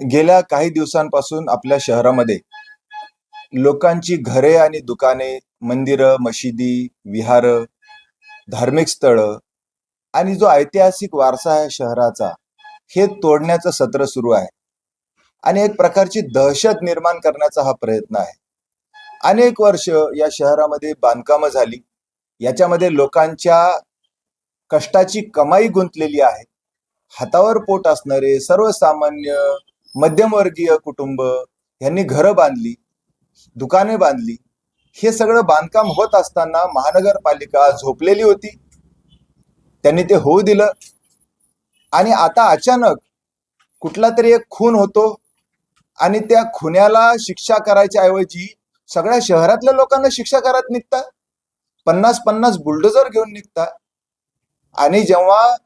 गेल्या काही दिवसांपासून आपल्या शहरामध्ये लोकांची घरे आणि दुकाने मंदिरं मशिदी विहार धार्मिक स्थळं आणि जो ऐतिहासिक वारसा आहे शहराचा हे तोडण्याचं सत्र सुरू आहे. आणि एक प्रकारची दहशत निर्माण करण्याचा हा प्रयत्न आहे. अनेक वर्ष या शहरामध्ये बांधकामं झाली. याच्यामध्ये लोकांच्या कष्टाची कमाई गुंतलेली आहे. हातावर पोट असणारे सर्वसामान्य मध्यमवर्गीय कुटुंब यांनी घरं बांधली दुकाने बांधली. हे सगळं बांधकाम होत असताना महानगरपालिका झोपलेली होती. त्यांनी ते होऊ दिलं. आणि आता अचानक कुठला तरी एक खून होतो आणि त्या खुन्याला शिक्षा करायच्या ऐवजी सगळ्या शहरातल्या लोकांना शिक्षा करत निघता. पन्नास पन्नास बुलडोजर घेऊन निघता. आणि जेव्हा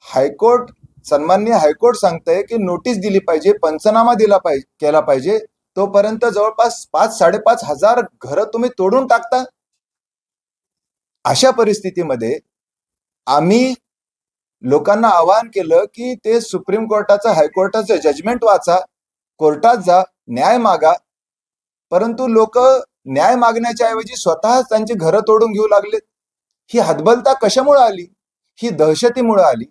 हायकोर्ट सन्मान्य हायकोर्ट सांगतंय की नोटीस दिली पाहिजे पंचनामा दिला पाहिजे केला पाहिजे. तोपर्यंत जवळपास पाच साडेपाच हजार घरं तुम्ही तोडून टाकता. अशा परिस्थितीमध्ये आम्ही लोकांना आवाहन केलं की ते सुप्रीम कोर्टाचं हायकोर्टाचं जजमेंट वाचा कोर्टात जा न्याय मागा. परंतु लोक न्याय मागण्याच्या ऐवजी स्वतःच त्यांची घरं तोडून घेऊ लागलेत. ही हतबलता कशामुळे आली? ही दहशतीमुळे आली?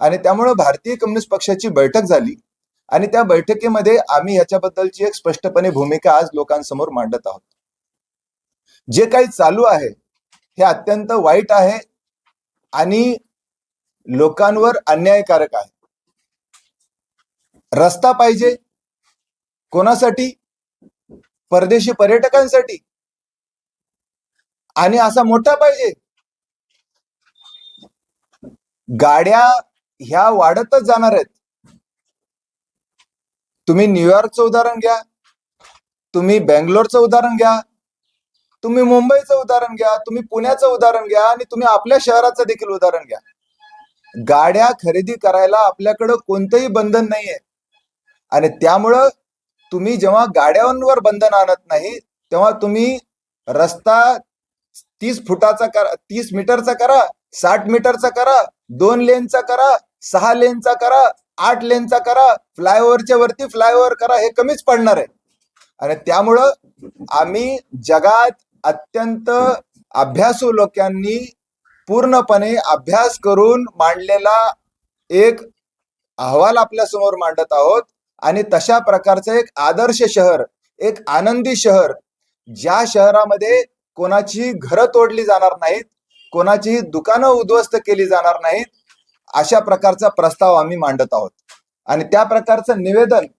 आणि त्यामुळे भारतीय कम्युनिस्ट पक्षाची बैठक झाली. आणि त्या बैठकीमध्ये आम्ही ह्याच्याबद्दलची एक स्पष्टपणे भूमिका आज लोकांसमोर मांडत आहोत. जे काही चालू आहे हे अत्यंत वाईट आहे आणि लोकांवर अन्यायकारक आहे. रस्ता पाहिजे कोणासाठी? परदेशी पर्यटकांसाठी. आणि असा मोठा पाहिजे. गाड्या ह्या वाढतच जाणार आहेत. तुम्ही न्यूयॉर्कचं उदाहरण घ्या. तुम्ही बँगलोरचं उदाहरण घ्या. तुम्ही मुंबईचं उदाहरण घ्या. तुम्ही पुण्याचं उदाहरण घ्या आणि तुम्ही आपल्या शहराचं देखील उदाहरण घ्या. गाड्या खरेदी करायला आपल्याकडं कोणतंही बंधन नाहीये. आणि त्यामुळं तुम्ही जेव्हा गाड्यांवर बंधन आणत नाही तेव्हा तुम्ही रस्ता तीस फुटाचा करा तीस मीटरचा करा साठ मीटरचा करा दोन लेनचा करा सहा लेनचा करा आठ लेनचा करा फ्लायओव्हरच्या वरती फ्लायओव्हर करा हे कमीच पडणार आहे. आणि त्यामुळं आम्ही जगात अत्यंत अभ्यासू लोकांनी पूर्णपणे अभ्यास करून मांडलेला एक अहवाल आपल्यासमोर मांडत आहोत. आणि तशा प्रकारचं एक आदर्श शहर एक आनंदी शहर ज्या शहरामध्ये कोणाची घरं तोडली जाणार नाहीत कोणाचीही दुकानं उद्ध्वस्त केली जाणार नाहीत अशा प्रकारचा प्रस्ताव आम्ही मांडत आहोत. आणि त्या प्रकारचं निवेदन